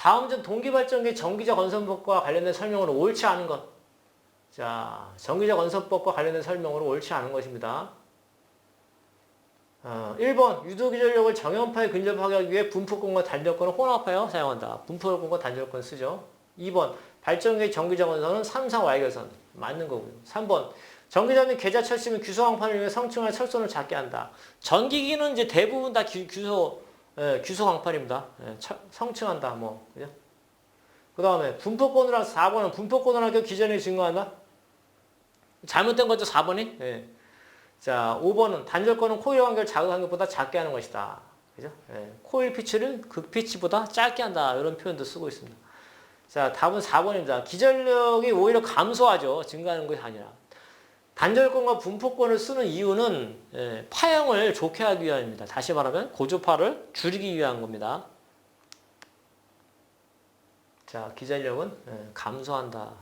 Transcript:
다음 중 동기발전기 전기적 건설법과 관련된 설명으로 옳지 않은 것. 자, 전기적 건설법과 관련된 설명으로 옳지 않은 것입니다. 어, 1번 유도기전력을 정연파에 근접하게 하기 위해 분포권과 단절권을 혼합하여 사용한다. 분포권과 단절권 쓰죠. 2번 발전기 전기적 건설은 3상 Y결선 맞는 거고요. 3번 전기장비 계좌철 및 규소광판을 이용해 성층할 철선을 작게 한다. 전기기는 이제 대부분 다 규, 규소 예, 규소광판입니다. 예, 철- 성층한다 뭐 그죠? 그 다음에 분포권으로 4번은 분포권으로 하기 기전이 증가한다. 잘못된 거죠 4번이. 예. 자 5번은 단절권은 코일 간격을 자극 간격보다 작게 하는 것이다. 그죠? 예, 코일 피치를 극 피치보다 짧게 한다 이런 표현도 쓰고 있습니다. 자 답은 4번입니다. 기전력이 오히려 감소하죠. 증가하는 것이 아니라. 단절권과 분포권을 쓰는 이유는 예, 파형을 좋게 하기 위함입니다. 다시 말하면 고주파를 줄이기 위한 겁니다. 자, 기전력은 예, 감소한다.